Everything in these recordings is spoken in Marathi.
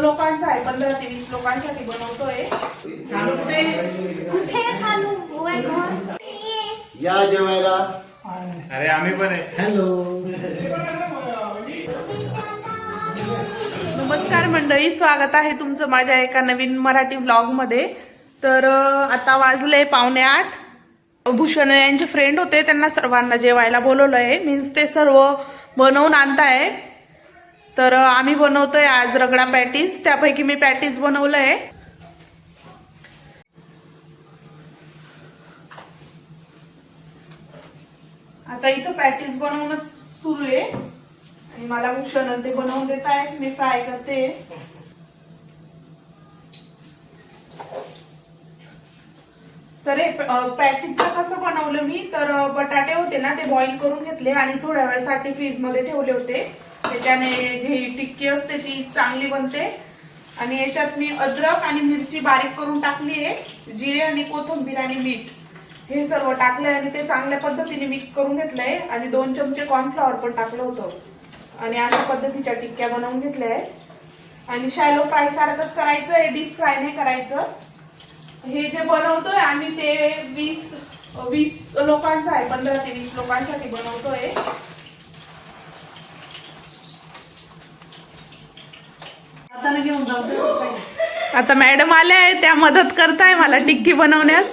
लोकांचा आहे पंधरा ते वीस लोकांसाठी बनवतोय. कुठे? God. या जेवायला. अरे आम्ही पण आहे. हॅलो. नमस्कार मंडळी स्वागत आहे तुमचं माझ्या एका नवीन मराठी ब्लॉगमध्ये तर अं, आता वाजले पावणे आठ. भूषण यांचे फ्रेंड होते त्यांना सर्वांना जेवायला बोलवलं आहे मीन्स ते सर्व बनवून आणताय तर आम्ही बनवतोय आज रगडा पॅटीस. त्यापैकी मी पॅटीस बनवलंय. आता इथं पॅटीस बनवणं सुरू आहे. आणि मला भूषण ते बनवून देत आहेत. मी फ्राय करते. तर हे पॅटीसचं कसं बनवलं मी? तर बटाटे होते ना ते बॉईल करून घेतले आणि थोड्या वेळासाठी फ्रीजमध्ये ठेवले होते. त्याने जी टिक्की असते ती चांगली बनते. आणि याच्यात मी अद्रक आणि मिरची बारीक करून टाकली आहे. जिरे आणि कोथंबीर आणि मीठ हे सर्व टाकलंय आणि ते चांगल्या पद्धतीने मिक्स करून घेतलंय. आणि दोन चमचे कॉर्नफ्लॉवर पण टाकलं होतं. आणि अशा पद्धतीच्या टिक्क्या बनवून घेतल्या आहेत. आणि शॅलो फ्राय सारखंच करायचं आहे डीप फ्राय नाही करायचं. हे जे बनवतोय आम्ही ते वीस वीस लोकांचं आहे पंधरा ते वीस लोकांसाठी बनवतोय. आता मॅडम आल्या आहे त्या मदत करताय मला टिक्की बनवण्यात.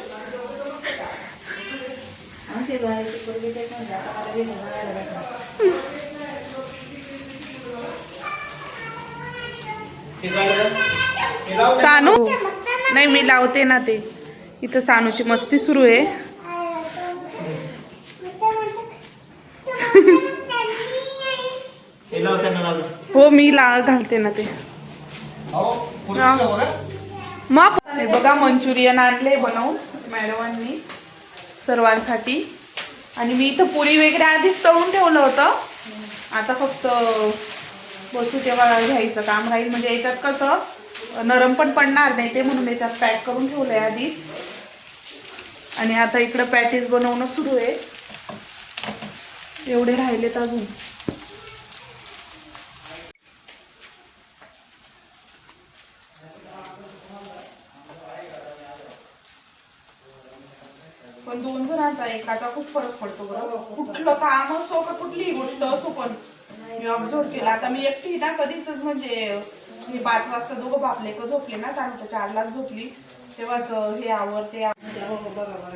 सानू? नाही मी लावते ना ते. इथं सानूची मस्ती सुरू आहे. हो मी ला घालते ना ते. मग? हे बघा मंचुरियन आणले बनवून मॅडमांनी सर्वांसाठी. आणि मी इथं पुरी वगैरे आधीच तळून ठेवलं होतं. आता फक्त बसू तेव्हा घ्यायचं काम राहील. म्हणजे याच्यात कसं नरम पण पडणार नाही ते म्हणून याच्यात पॅक करून ठेवलंय आधीच. आणि आता इकडं पॅटीस बनवणं सुरू आहे. एवढे राहिलेत अजून. पण एकाचा खूप फरक पडतो बरं. कुठलं काम असो का कुठलीही गोष्ट असो पण मी ऑब्झर्व केला. आता मी एकटी ना कधीच म्हणजे मी पाच वाजता दोघं बापले का झोपले ना चार लाख झोपली. तेव्हाच हे आवर ते आवर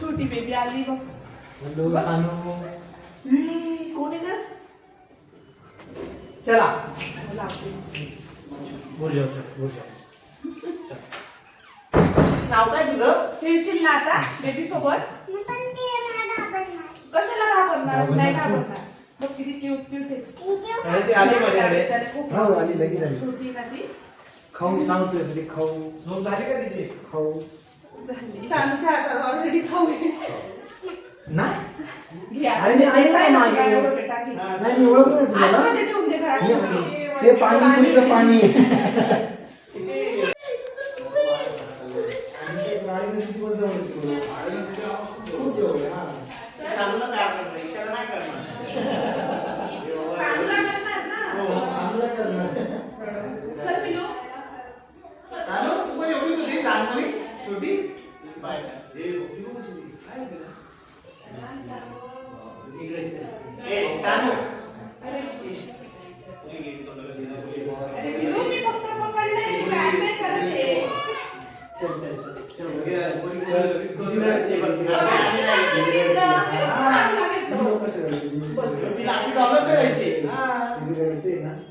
छोटी बेबी आली बघ. हॅलो सानू. कोण आहे गं? चला. बोल नाव काय तुझं? खेळशील ना आता बेबी सोबत. कशाला घाबरणार नाही घाबरणार बघ किती क्यूट क्यूट आहे. अरे ते आली माझ्याकडे. त्याने खूप हो आली लगेच आली. छोटी ना ती खाऊ सांग तुझ्यासाठी खाऊ. झोप झाली का तिची? खाऊ. झाली. सानूच्या हातात ऑलरेडी खाऊ आहे. नाही. अरे मी ऐकलं नाही, मागे. नाही, मी ओळखलं नाही तुला. ते पाणी तुमचं पाणी. चल. पिलू, मी फक्त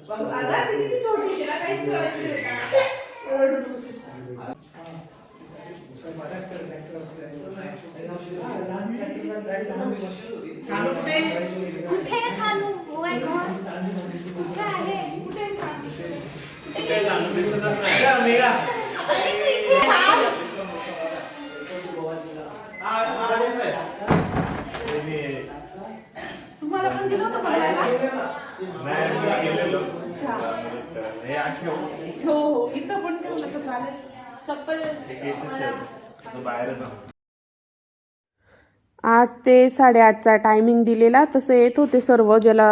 पकडलंय, कुठे? सानू? ओ माय कुठे आहे? कुठे तुम्हाला पण दिलं होतं बघायला? नाही हो, हो इथं पण ठेवलं तर चालेल. चप्पल बाहेर आठ ते साडेआठचा टायमिंग दिलेला तसं येत होते सर्व ज्याला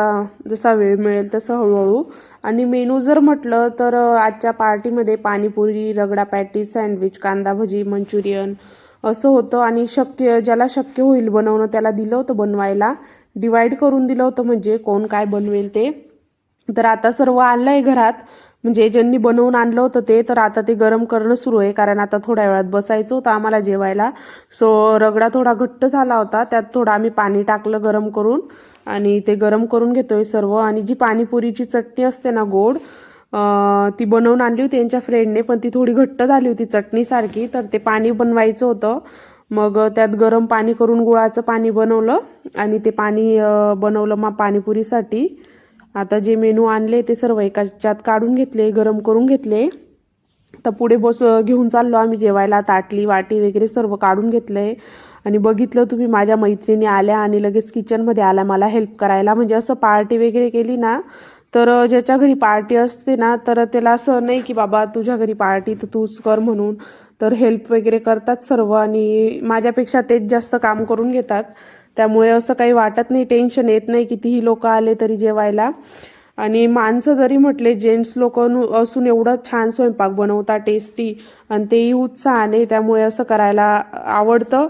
जसा वेळ मिळेल तसं हळूहळू. आणि मेनू जर म्हटलं तर आजच्या पार्टीमध्ये पाणीपुरी रगडा पॅटी सँडविच कांदा भजी मंचुरियन असं होतं. आणि शक्य ज्याला शक्य होईल बनवणं त्याला दिलं होतं बनवायला. डिवाईड करून दिलं होतं म्हणजे कोण काय बनवेल ते. तर आता सर्व आणलं आहे घरात. म्हणजे ज्यांनी बनवून आणलं होतं ते तर आता ते गरम करणं सुरू आहे. कारण आता थोड्या वेळात बसायचं होतं आम्हाला जेवायला. सो रगडा थोडा घट्ट झाला होता. त्यात थोडं आम्ही पाणी टाकलं गरम करून. आणि ते गरम करून घेतोय सर्व. आणि जी पाणीपुरीची चटणी असते ना गोड ती बनवून आणली होती त्यांच्या फ्रेंडने पण ती थोडी घट्ट झाली होती चटणीसारखी तर ते पाणी बनवायचं होतं. मग त्यात गरम पाणी करून गुळाचं पाणी बनवलं. आणि ते पाणी बनवलं मग पाणीपुरीसाठी. आता जे मेनू आणले ते सर्व एकाच्यात काढून घेतले गरम करून घेतले. तर पुढे बस घेऊन चाललो आम्ही जेवायला. ताटली वाटी वगैरे सर्व काढून घेतलंय आणि बघितलं तुम्ही माझ्या मैत्रिणी आल्या आणि लगेच किचनमध्ये आल्या. मला हेल्प करायला. म्हणजे असं पार्टी वगैरे केली ना तर ज्याच्या घरी पार्टी असते ना तर त्याला असं नाही की बाबा तुझ्या घरी पार्टी तर तूच कर म्हणून. तर हेल्प वगैरे करतात सर्व आणि माझ्यापेक्षा तेच जास्त काम करून घेतात. त्यामुळे असं काही वाटत नाही टेन्शन येत नाही कितीही लोक आले तरी जेवायला. आणि माणसं जरी म्हटले जेंट्स लोक असून एवढं छान स्वयंपाक बनवतात टेस्टी आणि तेही उत्साहाने त्यामुळे असं करायला आवडतं.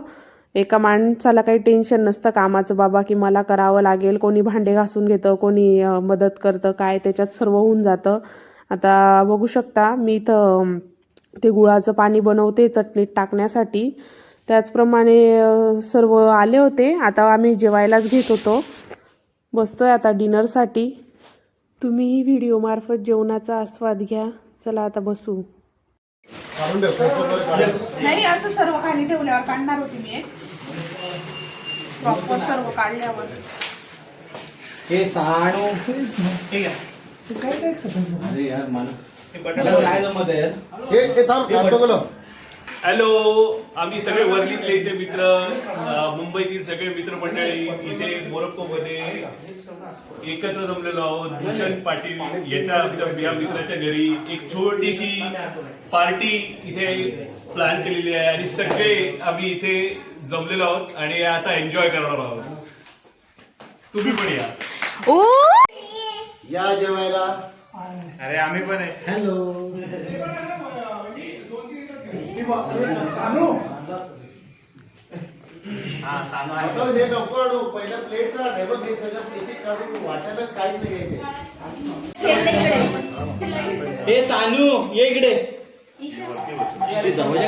एका माणसाला काही टेन्शन नसतं कामाचं बाबा की मला करावं लागेल कोणी भांडे घासून घेतं कोणी मदत करतं काय त्याच्यात सर्व होऊन जातं. आता बघू शकता मी इथं ते गुळाचं पाणी बनवते चटणीत टाकण्यासाठी. त्याचप्रमाणे सर्व आले होते. आता आम्ही जेवायलाच घेत होतो. बसतोय आता डिनरसाठी. तुम्हीही व्हिडिओमार्फत जेवणाचा आस्वाद घ्या. चला आता बसू. नाही असं सर्व खाली ठेवल्यावर काढणार होती मी एक. प्रॉपर सर्व काढल्यावर. हे साणू अरे यार मला हे हे थांब हॅलो आम्ही सगळे वर्लीतले इथे मित्र. अ, मुंबईतील सगळे मित्रमंडळी इथे मोरक्कोमध्ये एकत्र जमलेलो आहोत. भूषण पाटील याच्या आमच्या या मित्राच्या घरी एक छोटीशी पार्टी इथे प्लॅन केलेली आहे आणि सगळे आम्ही इथे जमलेलो आहोत आणि आता एन्जॉय करणार आहोत. तुम्ही पण या. या जेवायला. अरे आम्ही पण आहे. हॅलो. बघ, हे नको आणू पहिलं प्लेट हे बघ हे सगळं काढून वाटायलाच काहीच नाही हे सानू ये इकडे. दरवाजा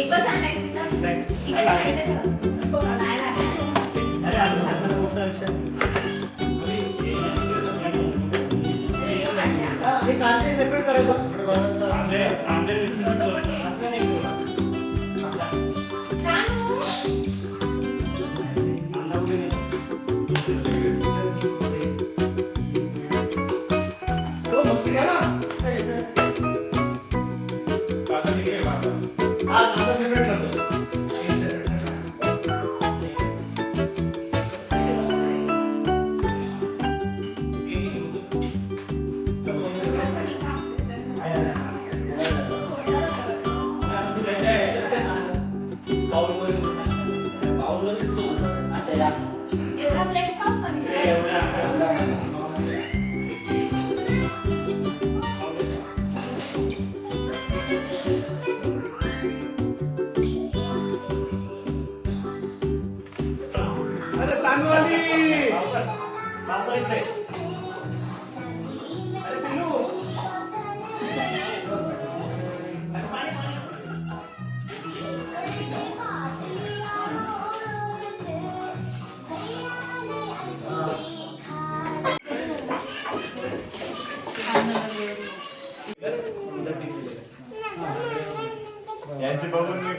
एकच आणायची ना इकडे. नाही लागणार. हे सेपरेट करायचं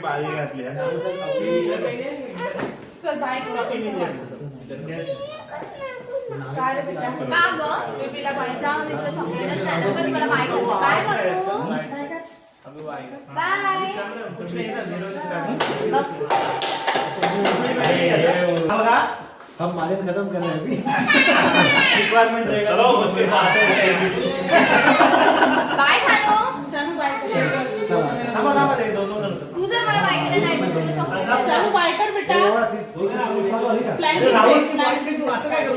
बघून मी पाळी घातली आहे ना. चल बाय काय रे बेटा? का ग बेबीला बाय जा मी तुला चॉकलेटच देणार पण मला बाय कर बाय करू बाय हम मालिन खत्म कर रहे हैं अभी रिक्वायरमेंट रहेगा चलो, उसके बाद। बेटा. प्लॅन असं काय करू?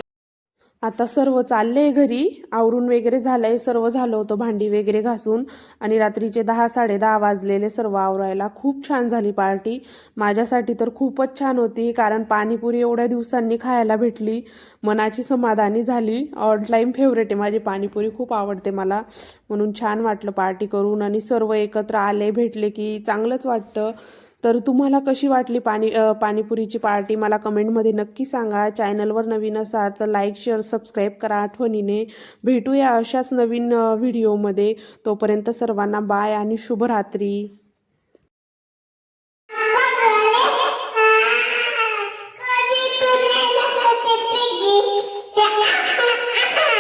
आता सर्व चालले घरी. आवरून वगैरे झालंय. सर्व झालं होतं. भांडी वगैरे घासून. आणि रात्रीचे दहा साडे दहा वाजलेले सर्व आवरायला. खूप छान झाली पार्टी. माझ्यासाठी तर खूपच छान होती कारण पाणीपुरी एवढ्या दिवसांनी खायला भेटली. मनाची समाधानी झाली. ऑल टाईम फेवरेट आहे. माझी पाणीपुरी खूप आवडते मला. म्हणून छान वाटलं पार्टी करून. आणि सर्व एकत्र आले भेटले की चांगलंच वाटतं. तर तुम्हाला कशी वाटली पाणी पाणीपुरीची पार्टी? मला कमेंटमध्ये नक्की सांगा. चॅनलवर नवीन असाल तर लाईक शेअर सबस्क्राईब करा आठवणीने. भेटूया अशाच नवीन व्हिडिओमध्ये. तोपर्यंत सर्वांना बाय आणि शुभरात्री.